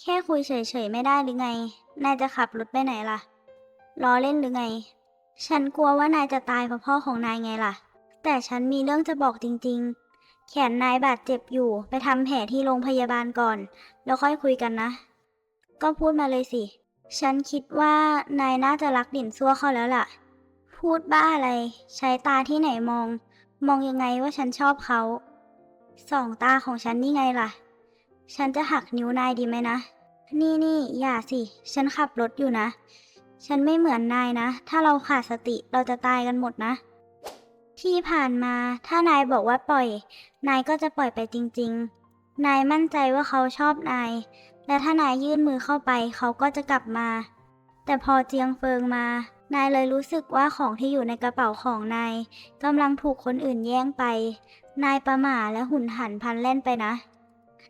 แค่คุยเฉยๆไม่ได้หรือไง นายจะขับรถไปไหนล่ะ ล้อเล่นหรือไง ฉันกลัวว่านายจะตายเพราะพ่อของนายไงล่ะ แต่ฉันมีเรื่องจะบอกจริง ๆ แขนนายบาดเจ็บอยู่ ไปทำแผลที่โรงพยาบาลก่อน แล้วค่อยคุยกันนะ ก็พูดมาเลยสิ ฉันคิดว่านายน่าจะรักดิ่นซัวเขาแล้วล่ะ พูดบ้าอะไร ใช้ตาที่ไหนมอง มองยังไงว่าฉันชอบเขา สองตาของฉันนี่ไงล่ะ ฉันจะหักนิ้วนายดีไหมนะ นี่นี่อย่าสิ ฉันขับรถอยู่นะ ฉันไม่เหมือนนายนะ ถ้าเราขาดสติเราจะตายกันหมดนะ ที่ผ่านมาถ้านายบอกว่าปล่อย นายก็จะปล่อยไปจริง ๆ นายมั่นใจว่าเขาชอบนาย และถ้านายยื่นมือเข้าไปเขาก็จะกลับมา แต่พอเจียงเฟิงมา นายเลยรู้สึกว่าของที่อยู่ในกระเป๋าของนายกำลังถูกคนอื่นแย่งไป นายประหม่าและหุ่นหันพันแล่นไปนะ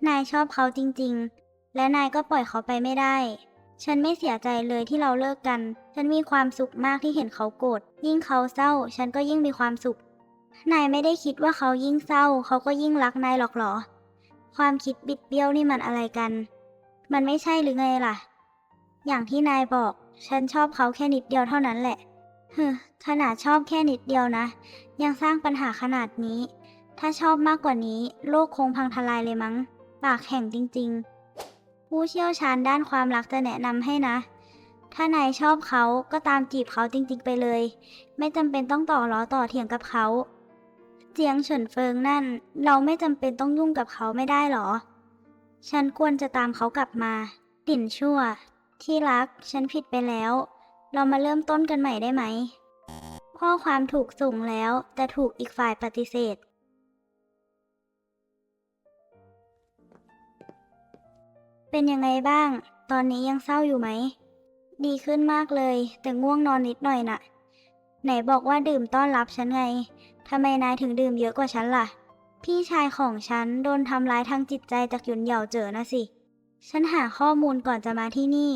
นายชอบเขาจริงๆ และนายก็ปล่อยเขาไปไม่ได้ ฉันไม่เสียใจเลยที่เราเลิกกัน ฉันมีความสุขมากที่เห็นเขาโกรธ ยิ่งเขาเศร้า ฉันก็ยิ่งมีความสุข นายไม่ได้คิดว่าเขายิ่งเศร้า เขาก็ยิ่งรักนายหรอกหรอ ความคิดบิดเบี้ยวนี่มันอะไรกัน มันไม่ใช่หรือไงล่ะ อย่างที่นายบอก ฉันชอบเขาแค่นิดเดียวเท่านั้นแหละเฮ้อขนาดชอบแค่นิดเดียวนะ ยังสร้างปัญหาขนาดนี้ ถ้าชอบมากกว่านี้ โลกคงพังทลายเลยมั้ง ปากแข็งจริงๆ ผู้เชี่ยวชาญด้านความรักจะแนะนำให้นะ ถ้านายชอบเขาก็ตามจีบเขาจริงๆไปเลย ไม่จำเป็นต้องต่อล้อต่อเถียงกับเขา เจียงเฉินเฟิงนั่น เราไม่จำเป็นต้องยุ่งกับเขาไม่ได้หรอ ฉันควรจะตามเขากลับมาติ่นชั่ว ที่รัก ฉันผิดไปแล้ว เรามาเริ่มต้นกันใหม่ได้ไหมข้อความถูกส่งแล้วแต่ถูกอีกฝ่ายปฏิเสธ เป็นยังไงบ้าง ตอนนี้ยังเศร้าอยู่ไหม ดีขึ้นมากเลย แต่ง่วงนอนนิดหน่อยน่ะ ไหนบอกว่าดื่มต้อนรับฉันไง ทำไมนายถึงดื่มเยอะกว่าฉันล่ะ พี่ชายของฉันโดนทำร้ายทางจิตใจจากหยุนเหย่าเจอนะสิ ฉันหาข้อมูลก่อนจะมาที่นี่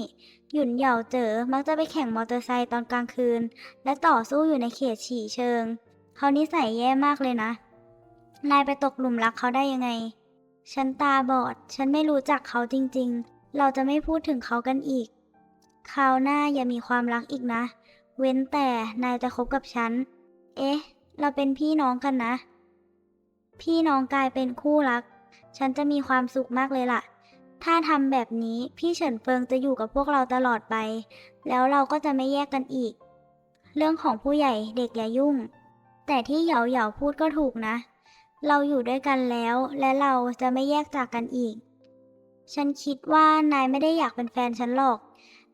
หยุนเหย่าเจอมักจะไปแข่งมอเตอร์ไซค์ตอนกลางคืน และต่อสู้อยู่ในเขตฉี่เชิง เขานิสัยแย่มากเลยนะ นายไปตกหลุมรักเขาได้ยังไง ฉันตาบอด ฉันไม่รู้จักเขาจริงๆ เราจะไม่พูดถึงเขากันอีก คราวหน้าอย่ามีความรักอีกนะ เว้นแต่นายจะคบกับฉัน เอ๊ะ เราเป็นพี่น้องกันนะ พี่น้องกลายเป็นคู่รัก ฉันจะมีความสุขมากเลยล่ะ ถ้าทำแบบนี้พี่เฉินเฟิงจะอยู่กับพวกเราตลอดไป แล้วเราก็จะไม่แยกกันอีก เรื่องของผู้ใหญ่เด็กอย่ายุ่ง แต่ที่เหยาเหยาพูดก็ถูกนะ เราอยู่ด้วยกันแล้ว และเราจะไม่แยกจากกันอีก ฉันคิดว่านายไม่ได้อยากเป็นแฟนฉันหรอก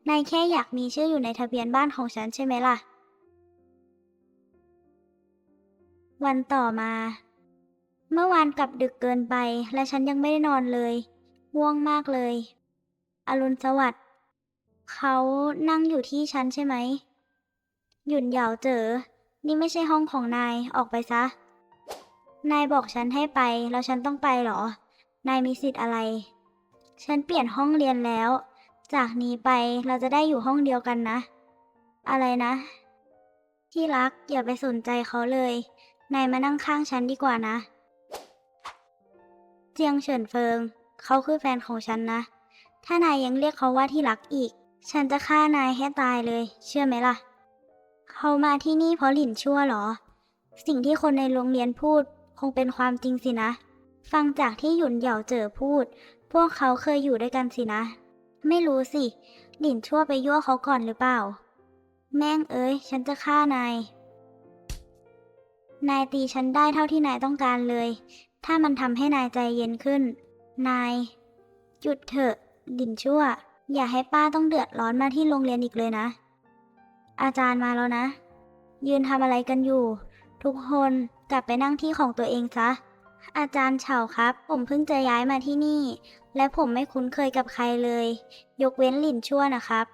นายแค่อยากมีชื่ออยู่ในทะเบียนบ้านของฉันใช่ไหมล่ะ วันต่อมา เมื่อวานกลับดึกเกินไป และฉันยังไม่ได้นอนเลยง่วงมากเลย อรุณสวัสดิ์เขานั่งอยู่ที่ฉันใช่ไหม หยุนเหยาเจอ นี่ไม่ใช่ห้องของนาย ออกไปซะ นายบอกฉันให้ไปแล้วฉันต้องไปเหรอ นายมีสิทธิ์อะไร ฉันเปลี่ยนห้องเรียนแล้ว จากนี้ไปเราจะได้อยู่ห้องเดียวกันนะ อะไรนะ ที่รักอย่าไปสนใจเขาเลย นายมานั่งข้างฉันดีกว่านะ เจียงเฉินเฟิง เขาคือแฟนของฉันนะ ถ้านายยังเรียกเขาว่าที่รักอีก ฉันจะฆ่านายให้ตายเลย เชื่อไหมล่ะ เขามาที่นี่เพราะหลินชั่วเหรอ สิ่งที่คนในโรงเรียนพูด คงเป็นความจริงสินะ ฟังจากที่หยุนเหย่าเจอพูด พวกเขาเคยอยู่ด้วยกันสินะ ไม่รู้สิ หลินชั่วไปยั่วเขาก่อนหรือเปล่า แม่งเอ้ย ฉันจะฆ่านาย นายตีฉันได้เท่าที่นายต้องการเลย ถ้ามันทำให้นายใจเย็นขึ้น นาย หยุดเถอะดินชั่ว อย่าให้ป้าต้องเดือดร้อนมาที่โรงเรียนอีกเลยนะ อาจารย์มาแล้วนะ ยืนทำอะไรกันอยู่ ทุกคน กลับไปนั่งที่ของตัวเองซะ อาจารย์เฉาครับ ผมเพิ่งจะย้ายมาที่นี่ และผมไม่คุ้นเคยกับใครเลย ยกเว้นหลินชั่วนะครับ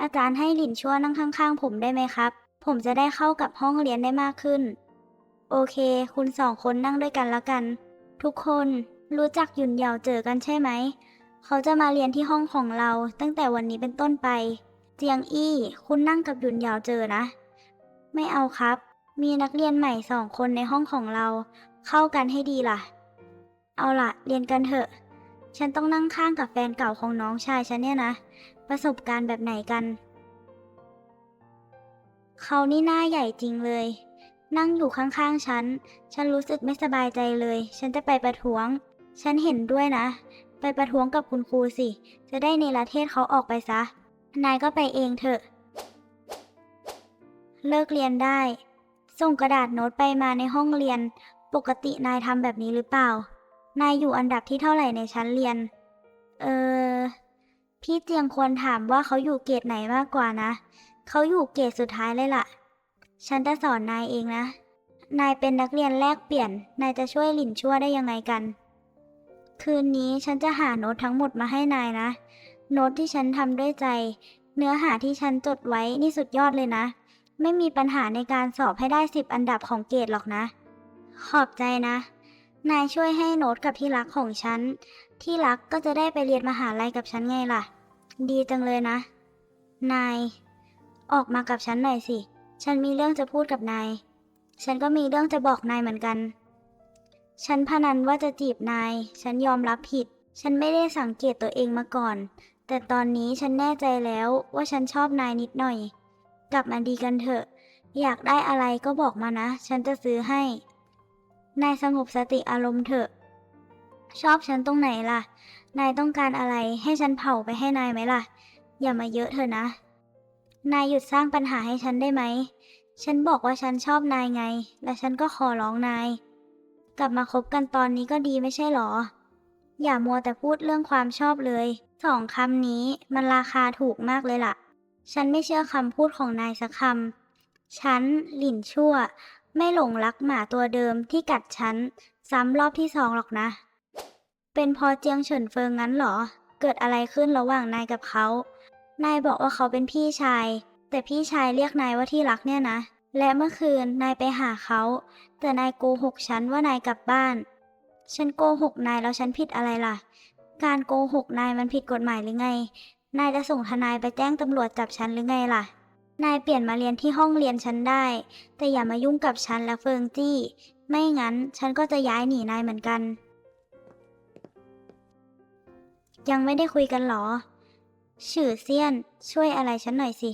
อาจารย์ให้หลินชั่วนั่งข้างๆ ผมได้ไหมครับ ผมจะได้เข้ากับห้องเรียนได้มากขึ้น โอเค คุณสองคนนั่งด้วยกันแล้วกัน ทุกคนรู้จักหยุนเหยาเจอกันใช่ไหม เขาจะมาเรียนที่ห้องของเราตั้งแต่วันนี้เป็นต้นไป เจียงอี้ คุณนั่งกับหยุนเหยาเจอนะ ไม่เอาครับ มีนักเรียนใหม่สองคนในห้องของเรา เข้ากันให้ดีล่ะ เอาล่ะ เรียนกันเถอะ ฉันต้องนั่งข้างกับแฟนเก่าของน้องชายฉันเนี่ยนะ ประสบการณ์แบบไหนกัน เขานี่หน้าใหญ่จริงเลย นั่งอยู่ข้างๆฉัน ฉันรู้สึกไม่สบายใจเลย ฉันจะไปประท้วง ฉันเห็นด้วยนะ ไปประท้วงกับคุณครูสิ จะได้เนรเทศเขาออกไปซะ นายก็ไปเองเถอะ เลิกเรียนได้ ส่งกระดาษโน้ตไปมาในห้องเรียน ปกตินายทำแบบนี้หรือเปล่า นายอยู่อันดับที่เท่าไหร่ในชั้นเรียน เออ พี่เจียงควรถามว่าเขาอยู่เกรดไหนมากกว่านะ เขาอยู่เกรดสุดท้ายเลยล่ะ ฉันจะสอนนายเองนะ นายเป็นนักเรียนแลกเปลี่ยน นายจะช่วยหลินชั่วได้ยังไงกัน คืนนี้ฉันจะหาโน้ตทั้งหมดมาให้นายนะ โน้ตที่ฉันทำด้วยใจ เนื้อหาที่ฉันจดไว้นี่สุดยอดเลยนะ ไม่มีปัญหาในการสอบให้ได้สิบอันดับของเกรดหรอกนะ ขอบใจนะ นายช่วยให้โน้ตกับที่รักของฉัน ที่รักก็จะได้ไปเรียนมหาลัยกับฉันไงล่ะ ดีจังเลยนะ นาย ออกมากับฉันหน่อยสิ ฉันมีเรื่องจะพูดกับนาย ฉันก็มีเรื่องจะบอกนายเหมือนกัน ฉันพนันว่าจะจีบนาย ฉันยอมรับผิด ฉันไม่ได้สังเกตตัวเองมาก่อน แต่ตอนนี้ฉันแน่ใจแล้วว่าฉันชอบนายนิดหน่อย กลับมาดีกันเถอะ อยากได้อะไรก็บอกมานะ ฉันจะซื้อให้ นายสงบสติอารมณ์เถอะ ชอบฉันตรงไหนล่ะ นายต้องการอะไรให้ฉันเผาไปให้นายไหมล่ะ อย่ามาเยอะเถอะนะ นายหยุดสร้างปัญหาให้ฉันได้ไหม ฉันบอกว่าฉันชอบนายไง และฉันก็ขอร้องนาย กลับมาคบกันตอนนี้ก็ดีไม่ใช่หรอ อย่ามัวแต่พูดเรื่องความชอบเลย สองคำนี้มันราคาถูกมากเลยล่ะ ฉันไม่เชื่อคำพูดของนายสักคำ ฉัน หลินชั่ว ไม่หลงรักหมาตัวเดิมที่กัดฉัน ซ้ำรอบที่สองหรอกนะ เป็นพอเจียงเฉินเฟิงงั้นเหรอ เกิดอะไรขึ้นระหว่างนายกับเขา นายบอกว่าเขาเป็นพี่ชาย แต่พี่ชายเรียกนายว่าที่รักเนี่ยนะ และเมื่อคืนนายไปหาเขา แต่นายโกหกฉันว่านายกลับบ้าน ฉันโกหกนายแล้วฉันผิดอะไรล่ะ การโกหกนายมันผิดกฎหมายหรือไง นายจะส่งทนายไปแจ้งตำรวจจับฉันหรือไงล่ะ นายเปลี่ยนมาเรียนที่ห้องเรียนฉันได้ แต่อย่ามายุ่งกับฉันและเฟิงจี้ ไม่งั้นฉันก็จะย้ายหนีนายเหมือนกัน ยังไม่ได้คุยกันเหรอฉื่อเซียน ช่วยอะไรฉันหน่อยสิ